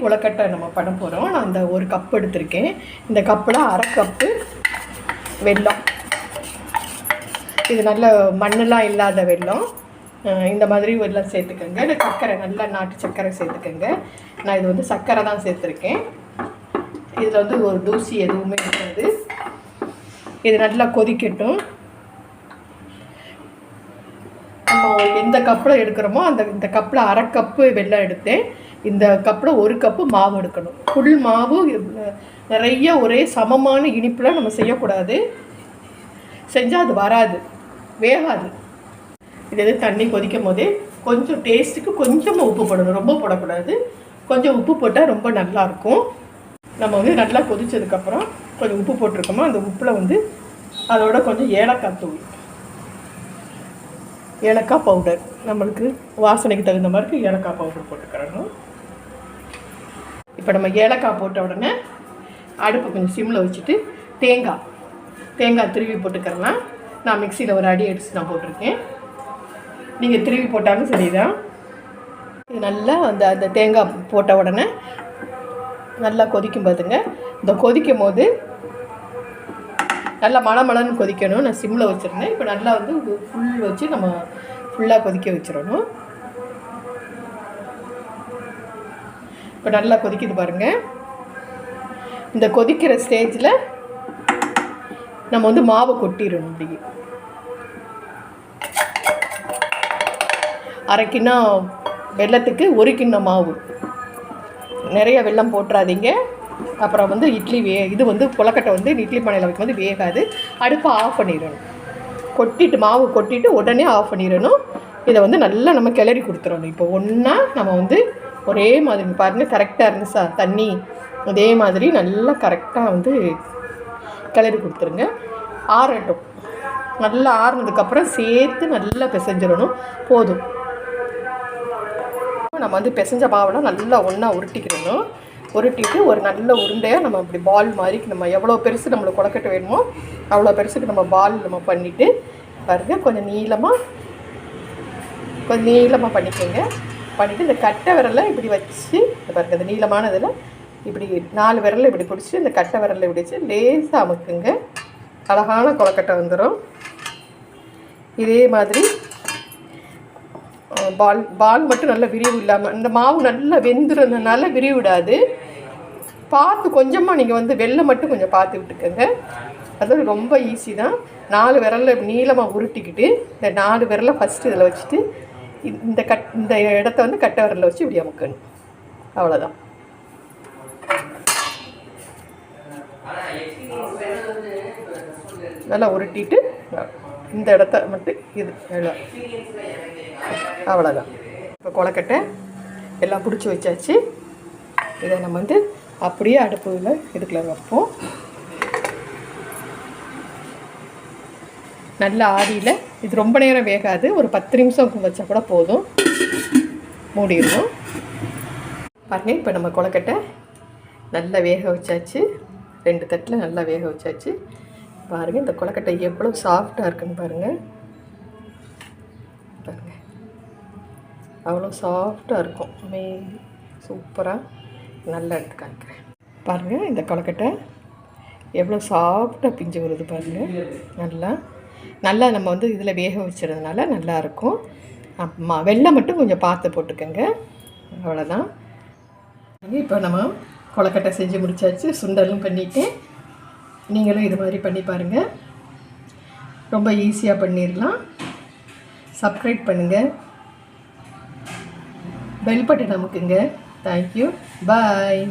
கொலக்கட்டை நம்ம பண்ண போகிறோம் நான் அந்த ஒரு கப் எடுத்திருக்கேன். இந்த கப்பில் அரை கப்பு வெல்லம். இது நல்ல மண்ணெலாம் இல்லாத வெல்லம். இந்த மாதிரி வெல்லம் சேர்த்துக்கோங்க. இல்லை சர்க்கரை நல்ல நாட்டு சர்க்கரை சேர்த்துக்கோங்க. நான் இது வந்து சர்க்கரை தான் சேர்த்துருக்கேன். இதில் வந்து ஒரு தூசி எதுவுமே இருக்காது. இது நல்லா கொதிக்கட்டும். நம்ம எந்த கப்பில் எடுக்கிறோமோ அந்த இந்த கப்பில் அரை கப்பு வெல்லம் எடுத்தேன். இந்த கப்பில் ஒரு கப்பு மாவு எடுக்கணும். ஃபுல் மாவு நிறைய ஒரே சமமான இனிப்புலாம் நம்ம செய்யக்கூடாது. செஞ்சால் அது வராது. வேகாது. இது எது தண்ணி கொதிக்கும் போதே கொஞ்சம் டேஸ்ட்டுக்கு கொஞ்சமாக உப்பு போடணும். ரொம்ப போடக்கூடாது. கொஞ்சம் உப்பு போட்டால் ரொம்ப நல்லாயிருக்கும். நம்ம வந்து நல்லா கொதித்ததுக்கப்புறம் கொஞ்சம் உப்பு போட்டிருக்கோமோ அந்த உப்பில் வந்து அதோட கொஞ்சம் ஏலக்காய் தூள். ஏலக்காய் பவுடர். நம்மளுக்கு வாசனைக்கு தகுந்த மாதிரி ஏலக்காய் பவுடர் போட்டுக்கிறணும். இப்போ நம்ம ஏலக்காய் போட்ட உடனே அடுப்பு கொஞ்சம் சிம்மில் வச்சுட்டு தேங்காய் தேங்காய் திருவி போட்டுக்கிறலாம். நான் மிக்சியில் ஒரு அடி அடித்து நான் போட்டிருக்கேன். நீங்கள் திருவி போட்டாலும் சரிதான். இது நல்லா அந்த அந்த தேங்காய் போட்ட உடனே நல்லா கொதிக்கும் பார்த்துங்க இந்த கொதிக்கும் போது நல்லா மணமளன்னு கொதிக்கணும். நான் சிம்மில் வச்சுருந்தேன். இப்போ நல்லா வந்து ஃபுல் வச்சு நம்ம ஃபுல்லாக கொதிக்க வச்சிடணும். இப்போ நல்லா கொதிக்குது பாருங்கள் இந்த கொதிக்கிற ஸ்டேஜில் நம்ம வந்து மாவை கொட்டிடணும் இப்படி அரை கிண்ணம் வெல்லத்துக்கு ஒரு கிண்ணம் மாவு. நிறைய வெல்லம் போட்டுறாதீங்க. அப்புறம் வந்து இட்லி வே இது வந்து கொலக்கட்டை வந்து இட்லி பானையில் வைக்கும்போது வேகாது. அடுப்பை ஆஃப் பண்ணிடணும். கொட்டிட்டு மாவு கொட்டிட்டு உடனே ஆஃப் பண்ணிடணும். இதை வந்து நல்லா நம்ம கிளறி கொடுத்துடணும். இப்போ ஒன்றா நம்ம வந்து ஒரே மாதிரி பாருங்கள் கரெக்டாக இருந்து சார் தண்ணி. அதே மாதிரி நல்லா கரெக்டாக வந்து கிளறி கொடுத்துருங்க. ஆறட்டும். நல்லா ஆறுனதுக்கப்புறம் சேர்த்து நல்லா பிசைஞ்சிடணும். போதும். நம்ம வந்து பிசைஞ்ச மாவெல்லாம் நல்லா ஒன்றா உருட்டிக்கிடணும் உருட்டிட்டு ஒரு நல்ல உருண்டையாக நம்ம அப்படி பால் மாதிரி நம்ம எவ்வளோ பெருசு நம்மளுக்கு கொலக்கட்டை வேணுமோ அவ்வளோ பெருசுக்கு நம்ம பால் நம்ம பண்ணிவிட்டு பாருங்க கொஞ்சம் நீளமாக கொஞ்சம் நீளமாக பண்ணிக்கோங்க. பண்ணிவிட்டு இந்த கட்டை விரலை இப்படி வச்சு இந்த பாருங்க இந்த நீளமானதில் இப்படி நாலு விரலை இப்படி பிடிச்சி இந்த கட்டை விரலை இப்படி வச்சு லேசாக அமுக்குங்க. அழகான கொலக்கட்டை வந்துடும் இதே மாதிரி பால் பால் மட்டும் நல்லா விரிவு இல்லாமல் இந்த மாவு நல்லா வெந்துருந்ததுனால விரிவிடாது பார்த்து கொஞ்சமாக நீங்கள் வந்து வெள்ளை மட்டும் கொஞ்சம் பார்த்து விட்டுக்கோங்க. அது ரொம்ப ஈஸி தான். நாலு விரல்ல நீளமாக உருட்டிக்கிட்டு இந்த நாலு விரலை ஃபஸ்ட்டு இதில் வச்சுட்டு இந்த- கட் இந்த இடத்த வந்து கட்டை விரலில் வச்சு இப்படி அமுக்கணும் அவ்வளோதான் நல்லா உருட்டிட்டு இந்த இடத்த மட்டும் இது எல்லாம் அவ்வளோதான் இப்போ கொலக்கட்டை எல்லாம் பிடிச்சி வச்சாச்சு. இதை நம்ம வந்து அப்படியே அடுப்புல இதுக்குள்ள வைப்போம். நல்ல ஆடியில் இது ரொம்ப நேரம் வேகாது. ஒரு பத்து நிமிஷம் வச்சா கூட போதும். மூடிடுவோம் பாருங்க இப்போ நம்ம கொலக்கட்டை நல்லா வேக வச்சாச்சு. ரெண்டு தட்டில் நல்லா வேக வச்சாச்சு. பாருங்கள் இந்த கொலக்கட்டை எவ்வளோ சாஃப்டாக இருக்குன்னு பாருங்கள் பாருங்கள் அவ்வளோ சாஃப்டாக இருக்கும். மே சூப்பராக நல்லா எடுத்து காமிக்கிறேன். பாருங்கள் இந்த கொலக்கட்டை எவ்வளோ சாஃப்டாக பிஞ்சு வருது பாருங்கள் நல்லா நல்லா நம்ம வந்து இதில் வேக வச்சுறதுனால நல்லா இருக்கும் அம்மா வெள்ளம் மட்டும் கொஞ்சம் பார்த்து போட்டுக்கோங்க. அவ்வளோதான். இப்போ நம்ம கொலக்கட்டை செஞ்சு முடிச்சாச்சு. சுண்டலும் பண்ணிவிட்டு நீங்களும் இது மாதிரி பண்ணி பாருங்கள் ரொம்ப ஈஸியாக பண்ணிடலாம். சப்ஸ்கிரைப் பண்ணுங்கள் bell button அமுக்குங்க. Thank you bye